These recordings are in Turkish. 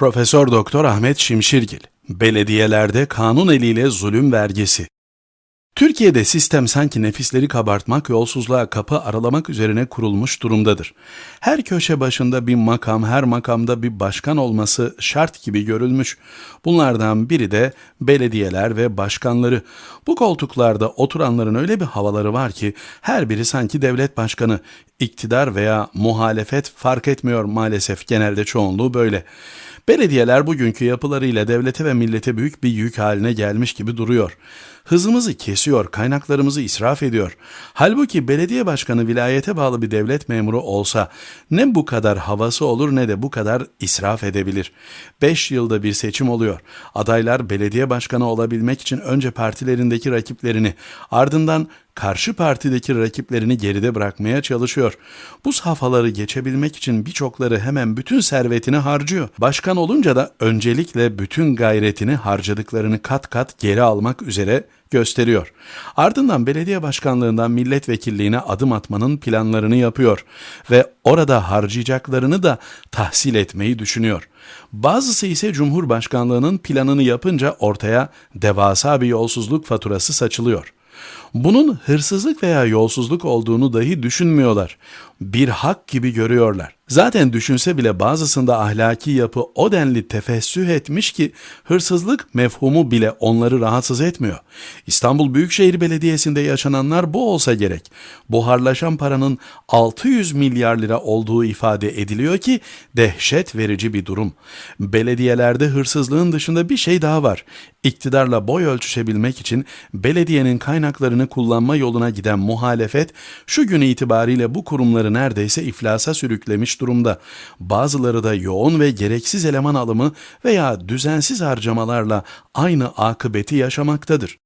Profesör Doktor Ahmet Şimşirgil, belediyelerde kanun eliyle zulüm vergisi. Türkiye'de sistem sanki nefisleri kabartmak, yolsuzluğa kapı aralamak üzerine kurulmuş durumdadır. Her köşe başında bir makam, her makamda bir başkan olması şart gibi görülmüş. Bunlardan biri de belediyeler ve başkanları. Bu koltuklarda oturanların öyle bir havaları var ki her biri sanki devlet başkanı. İktidar veya muhalefet fark etmiyor maalesef genelde çoğunluğu böyle. Belediyeler bugünkü yapılarıyla devlete ve millete büyük bir yük haline gelmiş gibi duruyor. Hızımızı kesiyor, kaynaklarımızı israf ediyor. Halbuki belediye başkanı vilayete bağlı bir devlet memuru olsa ne bu kadar havası olur ne de bu kadar israf edebilir. Beş yılda bir seçim oluyor. Adaylar belediye başkanı olabilmek için önce partilerindeki rakiplerini ardından karşı partideki rakiplerini geride bırakmaya çalışıyor. Bu safhaları geçebilmek için birçokları hemen bütün servetini harcıyor. Başkan olunca da öncelikle bütün gayretini harcadıklarını kat kat geri almak üzere gösteriyor. Ardından belediye başkanlığından milletvekilliğine adım atmanın planlarını yapıyor ve orada harcayacaklarını da tahsil etmeyi düşünüyor. Bazısı ise Cumhurbaşkanlığının planını yapınca ortaya devasa bir yolsuzluk faturası saçılıyor. Bunun hırsızlık veya yolsuzluk olduğunu dahi düşünmüyorlar. Bir hak gibi görüyorlar. Zaten düşünse bile bazısında ahlaki yapı o denli tefessüh etmiş ki hırsızlık mefhumu bile onları rahatsız etmiyor. İstanbul Büyükşehir Belediyesi'nde yaşananlar bu olsa gerek. Buharlaşan paranın 600 milyar lira olduğu ifade ediliyor ki dehşet verici bir durum. Belediyelerde hırsızlığın dışında bir şey daha var. İktidarla boy ölçüşebilmek için belediyenin kaynaklarını kullanma yoluna giden muhalefet şu gün itibariyle bu kurumları neredeyse iflasa sürüklemiş durumda. Bazıları da yoğun ve gereksiz eleman alımı veya düzensiz harcamalarla aynı akıbeti yaşamaktadır.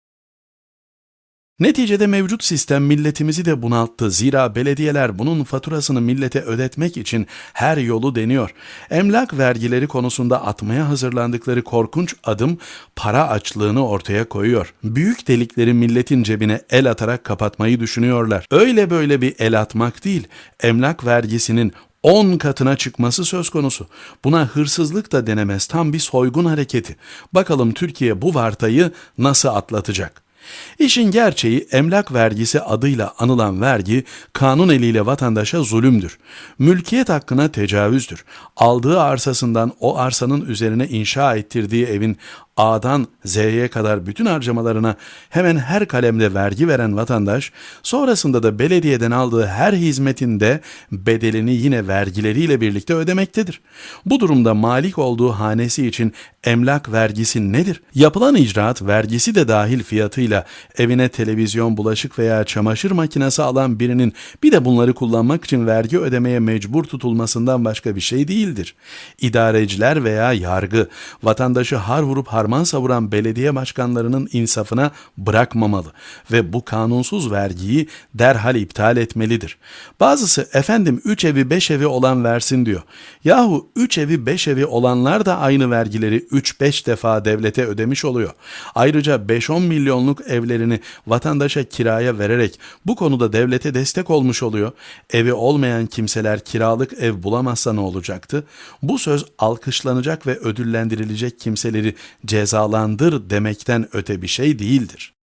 Neticede mevcut sistem milletimizi de bunalttı. Zira belediyeler bunun faturasını millete ödetmek için her yolu deniyor. Emlak vergileri konusunda atmaya hazırlandıkları korkunç adım para açlığını ortaya koyuyor. Büyük delikleri milletin cebine el atarak kapatmayı düşünüyorlar. Öyle böyle bir el atmak değil. Emlak vergisinin 10 katına çıkması söz konusu. Buna hırsızlık da denemez tam bir soygun hareketi. Bakalım Türkiye bu vartayı nasıl atlatacak? İşin gerçeği emlak vergisi adıyla anılan vergi kanun eliyle vatandaşa zulümdür. Mülkiyet hakkına tecavüzdür. Aldığı arsasından o arsanın üzerine inşa ettirdiği evin A'dan Z'ye kadar bütün harcamalarına hemen her kalemde vergi veren vatandaş, sonrasında da belediyeden aldığı her hizmetinde bedelini yine vergileriyle birlikte ödemektedir. Bu durumda malik olduğu hanesi için emlak vergisi nedir? Yapılan icraat vergisi de dahil fiyatıyla evine televizyon, bulaşık veya çamaşır makinesi alan birinin bir de bunları kullanmak için vergi ödemeye mecbur tutulmasından başka bir şey değildir. İdareciler veya yargı vatandaşı har vurup har harman savuran belediye başkanlarının insafına bırakmamalı ve bu kanunsuz vergiyi derhal iptal etmelidir. Bazısı efendim 3 evi 5 evi olan versin diyor. Yahu 3 evi 5 evi olanlar da aynı vergileri 3-5 defa devlete ödemiş oluyor. Ayrıca 5-10 milyonluk evlerini vatandaşa kiraya vererek bu konuda devlete destek olmuş oluyor. Evi olmayan kimseler kiralık ev bulamazsa ne olacaktı? Bu söz alkışlanacak ve ödüllendirilecek kimseleri cezalandır demekten öte bir şey değildir.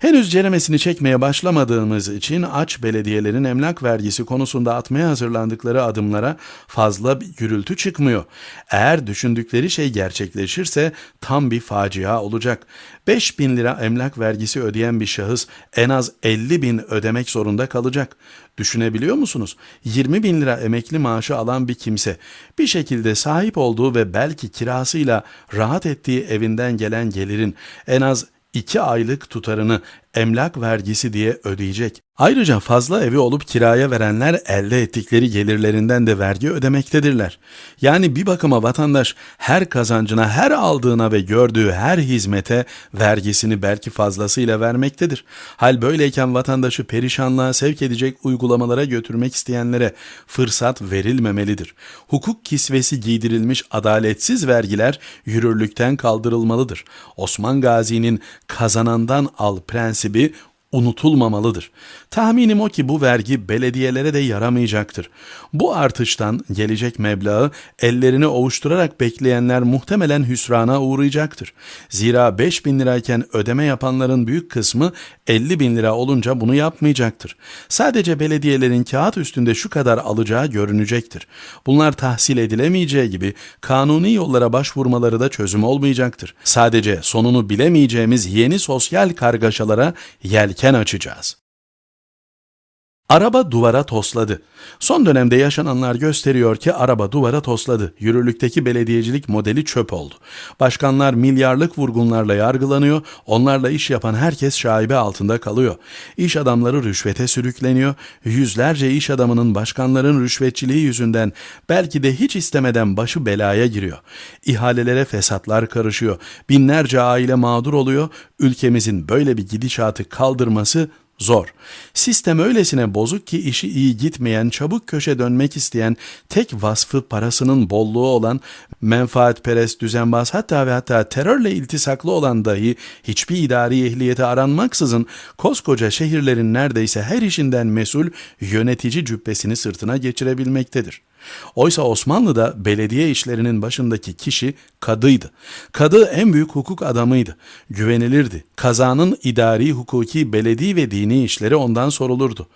Henüz ceremesini çekmeye başlamadığımız için aç belediyelerin emlak vergisi konusunda atmaya hazırlandıkları adımlara fazla bir gürültü çıkmıyor. Eğer düşündükleri şey gerçekleşirse tam bir facia olacak. 5 bin lira emlak vergisi ödeyen bir şahıs en az 50 bin ödemek zorunda kalacak. Düşünebiliyor musunuz? 20 bin lira emekli maaşı alan bir kimse bir şekilde sahip olduğu ve belki kirasıyla rahat ettiği evinden gelen gelirin en az 2 aylık tutarını emlak vergisi diye ödeyecek. Ayrıca fazla evi olup kiraya verenler elde ettikleri gelirlerinden de vergi ödemektedirler. Yani bir bakıma vatandaş her kazancına, her aldığına ve gördüğü her hizmete vergisini belki fazlasıyla vermektedir. Hal böyleyken vatandaşı perişanlığa sevk edecek uygulamalara götürmek isteyenlere fırsat verilmemelidir. Hukuk kisvesi giydirilmiş adaletsiz vergiler yürürlükten kaldırılmalıdır. Osman Gazi'nin kazanandan al CB unutulmamalıdır. Tahminim o ki bu vergi belediyelere de yaramayacaktır. Bu artıştan gelecek meblağı ellerini ovuşturarak bekleyenler muhtemelen hüsrana uğrayacaktır. Zira 5 bin lirayken ödeme yapanların büyük kısmı 50 bin lira olunca bunu yapmayacaktır. Sadece belediyelerin kağıt üstünde şu kadar alacağı görünecektir. Bunlar tahsil edilemeyeceği gibi kanuni yollara başvurmaları da çözüm olmayacaktır. Sadece sonunu bilemeyeceğimiz yeni sosyal kargaşalara yelken açacağız. Araba duvara tosladı. Son dönemde yaşananlar gösteriyor ki araba duvara tosladı. Yürürlükteki belediyecilik modeli çöp oldu. Başkanlar milyarlık vurgunlarla yargılanıyor, onlarla iş yapan herkes şaibe altında kalıyor. İş adamları rüşvete sürükleniyor, yüzlerce iş adamının başkanların rüşvetçiliği yüzünden belki de hiç istemeden başı belaya giriyor. İhalelere fesatlar karışıyor, binlerce aile mağdur oluyor, ülkemizin böyle bir gidişatı kaldırması Zor. Sistem öylesine bozuk ki işi iyi gitmeyen, çabuk köşe dönmek isteyen, tek vasfı parasının bolluğu olan, menfaatperest, düzenbaz hatta ve hatta terörle iltisaklı olan dahi hiçbir idari ehliyeti aranmaksızın koskoca şehirlerin neredeyse her işinden mesul yönetici cübbesini sırtına geçirebilmektedir. Oysa Osmanlı'da belediye işlerinin başındaki kişi kadıydı. Kadı en büyük hukuk adamıydı. Güvenilirdi. Kazanın idari, hukuki, beledi ve dini işleri ondan sorulurdu.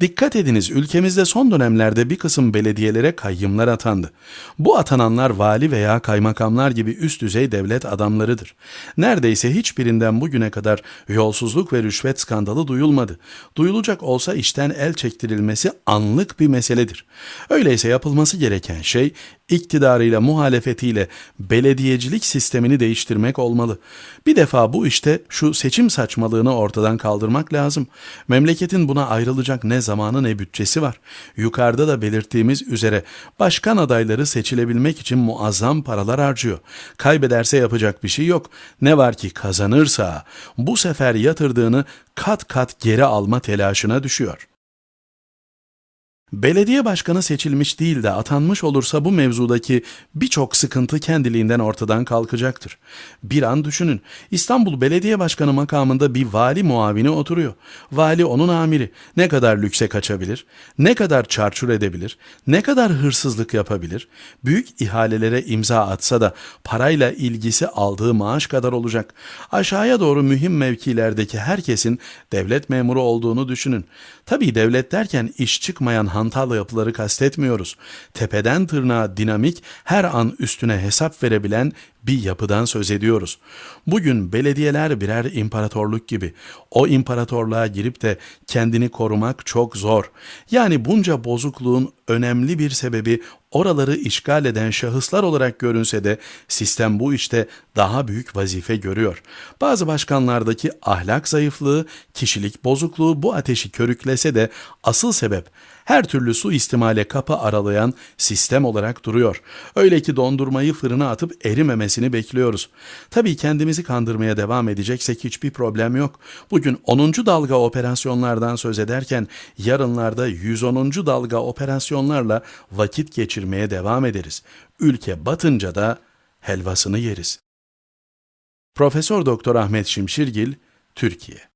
Dikkat ediniz ülkemizde son dönemlerde bir kısım belediyelere kayyımlar atandı. Bu atananlar vali veya kaymakamlar gibi üst düzey devlet adamlarıdır. Neredeyse hiçbirinden bugüne kadar yolsuzluk ve rüşvet skandalı duyulmadı. Duyulacak olsa işten el çektirilmesi anlık bir meseledir. Öyleyse yapılması gereken şey iktidarıyla muhalefetiyle belediyecilik sistemini değiştirmek olmalı. Bir defa bu işte şu seçim saçmalığını ortadan kaldırmak lazım. Memleketin buna ayrılacak ne zamanı ne bütçesi var. Yukarıda da belirttiğimiz üzere başkan adayları seçilebilmek için muazzam paralar harcıyor. Kaybederse yapacak bir şey yok. Ne var ki kazanırsa bu sefer yatırdığını kat kat geri alma telaşına düşüyor. Belediye başkanı seçilmiş değil de atanmış olursa bu mevzudaki birçok sıkıntı kendiliğinden ortadan kalkacaktır. Bir an düşünün. İstanbul Belediye Başkanı makamında bir vali muavini oturuyor. Vali onun amiri. Ne kadar lükse kaçabilir? Ne kadar çarçur edebilir? Ne kadar hırsızlık yapabilir? Büyük ihalelere imza atsa da parayla ilgisi aldığı maaş kadar olacak. Aşağıya doğru mühim mevkilerdeki herkesin devlet memuru olduğunu düşünün. Tabii devlet derken iş çıkmayan hantal yapıları kastetmiyoruz. Tepeden tırnağa dinamik, her an üstüne hesap verebilen bir yapıdan söz ediyoruz. Bugün belediyeler birer imparatorluk gibi. O imparatorluğa girip de kendini korumak çok zor. Yani bunca bozukluğun önemli bir sebebi oraları işgal eden şahıslar olarak görünse de sistem bu işte daha büyük vazife görüyor. Bazı başkanlardaki ahlak zayıflığı, kişilik bozukluğu bu ateşi körüklese de asıl sebep her türlü su istimale kapı aralayan sistem olarak duruyor. Öyle ki dondurmayı fırına atıp erimemesini bekliyoruz. Tabii kendimizi kandırmaya devam edeceksek hiçbir problem yok. Bugün 10. dalga operasyonlardan söz ederken yarınlarda 110. dalga operasyonlarla vakit geçirmeye devam ederiz. Ülke batınca da helvasını yeriz. Profesör Doktor Ahmet Şimşirgil, Türkiye